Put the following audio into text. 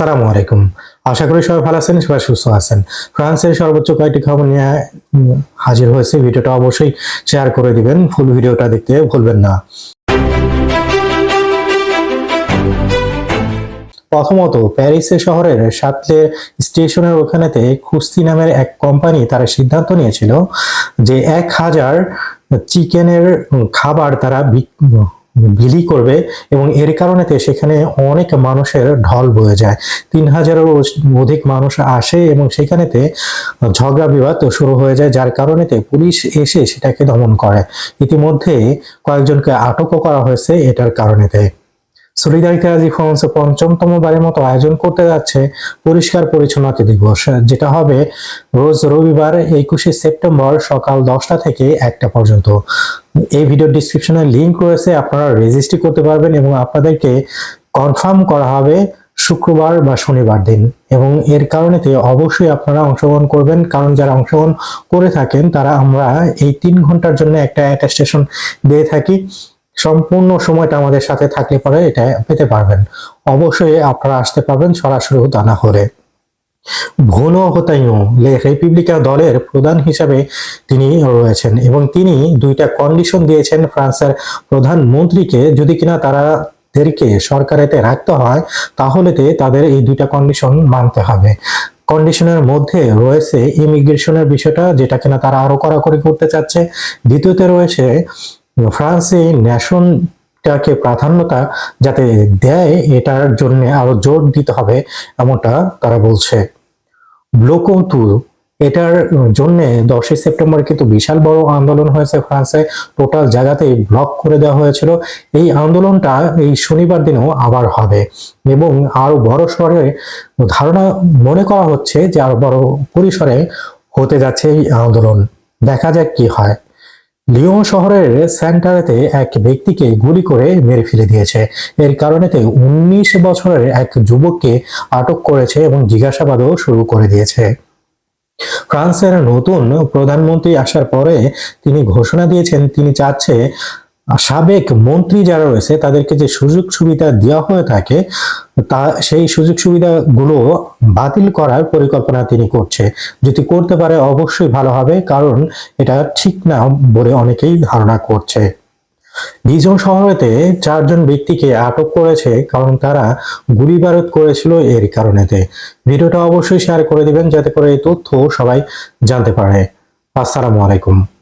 আসসালামু আলাইকুম। আশা করি সবাই ভালো আছেন, সবাই সুস্থ আছেন। ফ্রান্সের সর্বোচ্চ কয়েকটি খবর নিয়ে হাজির হয়েছে। ভিডিওটা অবশ্যই শেয়ার করে দিবেন ফুল ভিডিওটা দেখতে ভুলবেন না। প্রথমত প্যারিসের শহরের সাতলে স্টেশনের ওখানেতে খুস্তি নামের এক কোম্পানি তারা সিদ্ধান্ত নিয়েছিল যে এক হাজার চিকেনের খাবার তারা বিলি করবে এবং এর কারণেতে সেখানে অনেক মানুষের ঢল বয়ে যায়। তিন হাজারেরও অধিক মানুষ আসে এবং সেখানেতে ঝগড়া বিবাদ শুরু হয়ে যায়, যার কারণেতে পুলিশ এসে সেটাকে দমন করে। ইতিমধ্যে কয়েকজনকে আটকও করা হয়েছে এটার কারণেতে। সলিদারিটি আজি ফ্রান্স পঞ্চমতম মতো আয়োজন করতে যাচ্ছে পরিষ্কার পরিচ্ছন্নতা দিবস, যেটা হবে রোজ রবিবার একুশে সেপ্টেম্বর সকাল দশটা থেকে একটা পর্যন্ত। এই ভিডিও ডিসক্রিপশনে লিংক রয়েছে, আপনারা রেজিস্ট্রি করতে পারবেন এবং আপনাদেরকে কনফার্ম করা হবে শুক্রবার বা শনিবার দিন। এবং এর কারণেতে অবশ্যই আপনারা অংশগ্রহণ করবেন, কারণ যারা অংশগ্রহণ করে থাকেন, তারা আমরা এই তিন ঘণ্টার জন্য একটা অ্যাটেস্টেশন দিয়ে থাকি। সম্পূর্ণ সময়টা আমাদের সাথে থাকলে পরে এটা পেতে পারবেন। অবশ্যই আপনারা আসতে পারবেন সরাসরি দানা হলে ভুনো হতাইও লে রিপাবলিকা দলের প্রধান হিসাবে তিনি রয়েছেন এবং তিনি দুইটা কন্ডিশন দিয়েছেন ফ্রান্সের প্রধানমন্ত্রীকে। যদি কিনা তারা দেরকে সরকারেতে রাখতে হয় তাহলেতে তাদের এই দুইটা কন্ডিশন মানতে হবে। কন্ডিশনের মধ্যে রয়েছে ইমিগ্রেশনের বিষয়টা, যেটা কিনা তারা আরও কড়াকড়ি করতে চাচ্ছে। দ্বিতীয়তে রয়েছে, ফ্রান্সে ন্যাশনটাকে প্রাধান্যতা যাতে দেয়, এটার জন্য আরও জোর দিতে হবে এমনটা তারা বলছে। ব্লোকন্তু এটার জন্য দশই সেপ্টেম্বর কিন্তু বিশাল বড় আন্দোলন হয়েছে ফ্রান্সে। টোটাল জায়গাতেই ব্লক করে দেওয়া হয়েছিল। এই আন্দোলনটা এই শনিবার দিনেও আবার হবে এবং আরও বড় সড়ে ধারণা মনে করা হচ্ছে যে আরও বড় পরিসরে হতে যাচ্ছে এই আন্দোলন। দেখা যাক কি হয়। লিওন শহরের সেন্টারেতে এক ব্যক্তিকে গুলি করে মেরে ফেলে দিয়েছে। এর কারণেতে উনিশ বছরের এক যুবককে আটক করেছে এবং জিজ্ঞাসাবাদও শুরু করে দিয়েছে। ফ্রান্সের নতুন প্রধানমন্ত্রী আসার পরে তিনি ঘোষণা দিয়েছেন, তিনি চাচ্ছে সাবেক মন্ত্রী যারা রয়েছে, তাদেরকে যে সুযোগ সুবিধা দেওয়া হয়ে থাকে, তা সেই সুযোগ সুবিধাগুলো বাতিল করার পরিকল্পনা তিনি করছে। যদি করতে পারে, অবশ্যই ভালো হবে, কারণ এটা ঠিক না বলে অনেকেই ধারণা করছে। ডিজন শহরেতে চারজন ব্যক্তিকে আটক করেছে, কারণ তারা গুলি বারুদ করেছিল এর কারণেতে। ভিডিওটা অবশ্যই শেয়ার করে দিবেন, যাতে করে এই তথ্য সবাই জানতে পারে। আসসালামু আলাইকুম।